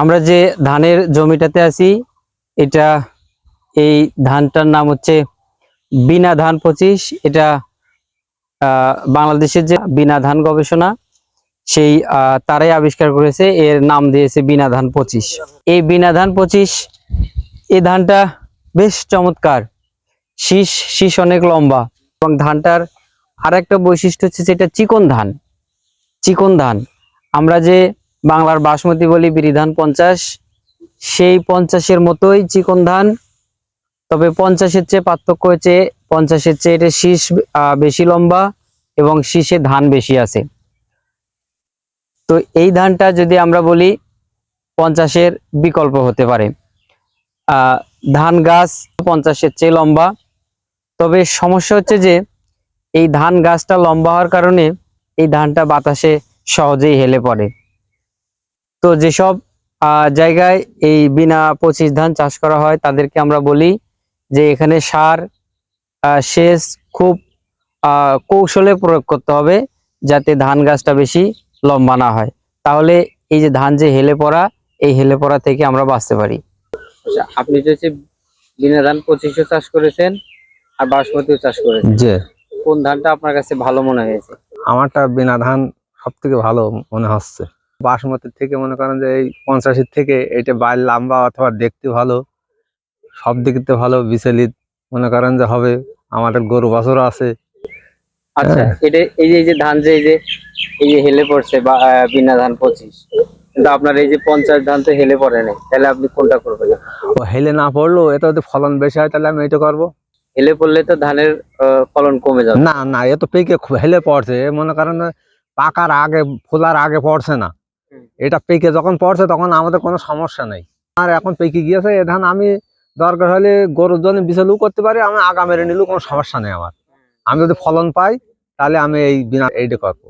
আমরা যে ধানের জমিটাতে আছি, এটা এই ধানটার নাম হচ্ছে বিনা ধান পঁচিশ। এটা বাংলাদেশের যে বিনা ধান গবেষণা, সেই তারাই আবিষ্কার করেছে, এর নাম দিয়েছে বিনা ধান পঁচিশ। এই বিনা ধান পঁচিশ এই ধানটা বেশ চমৎকার। শীষ শীষ অনেক লম্বা এবং ধানটার আর একটা বৈশিষ্ট্য হচ্ছে যেটা চিকন ধান। চিকন ধান। আমরা যে বাংলার বাসমতি বলি বিরিধান পঞ্চাশ। সেই পঞ্চাশের মতোই চিকন ধান। তবে পঞ্চাশের চেয়ে পার্থক্য হচ্ছে, পঞ্চাশের চেয়ে এটা শীষ বেশি লম্বা এবং শীষে ধান বেশি আছে। তো এই ধানটা যদি আমরা বলি, পঞ্চাশের বিকল্প হতে পারে। ধান গাছ পঞ্চাশের চেয়ে লম্বা। তবে সমস্যা হচ্ছে যে, এই ধান গাছটা লম্বা হওয়ার কারণে এই ধানটা বাতাসে সহজেই হেলে পড়ে। তো যেসব আহ, জায়গায় এই বিনা পঁচিশ ধান চাষ করা হয় তাদেরকে আমরা বলি যে এখানে সার আহ, সেচ খুব আহ, কৌশলে প্রয়োগ করতে হবে যাতে ধান গাছটা বেশি লম্বা না হয়। তাহলে এই যে ধান যে হেলে পড়া এই হেলে পড়া থেকে আমরা বাঁচতে পারি। আচ্ছা আপনি যে বিনা ধান পঁচিশও চাষ করেছেন আর বাসমতিও চাষ করেছেন। যে কোন ধানটা আপনার কাছে ভালো মনে হয়েছে? আমারটা বিনা ধান সব থেকে ভালো মনে হচ্ছে। বাসমতির থেকে মনে করেন যে এই পঞ্চাশের থেকে এটা বাইর লম্বা অথবা দেখতে ভালো সব দিকতে ভালো বিচলিত মনে করেন যে হবে আমাদের গরু বছর আছে। আচ্ছা এটা এই যে ধান যে এই যে এই যে হেলে পড়ছে বা বিনা ধান পঁচিশ কিন্তু আপনার এই যে পঞ্চাশ ধান তো হেলে পড়ে নাই তাহলে আপনি কোনটা করবেন? ও হেলে না পড়ল এটা যদি ফলন বেশি হয় তাহলে আমি এটা করব। হেলে পড়লে তো ধানের ফলন কমে যাবে। না না এ তো পেকে হেলে পড়ছে মনে করেন পাকার আগে ফোলার আগে পড়ছে না। এটা পেকে যখন পড়ছে তখন আমাদের কোনো সমস্যা নেই। আর এখন পেকে গিয়েছে, এ ধান আমি দরকার হলে গরুর জন্য বিছালু করতে পারি আমি আগা মেরে নিলেও কোনো সমস্যা নেই আমার। আমি যদি ফলন পাই, তাহলে আমি এই বিনা এইটা করব।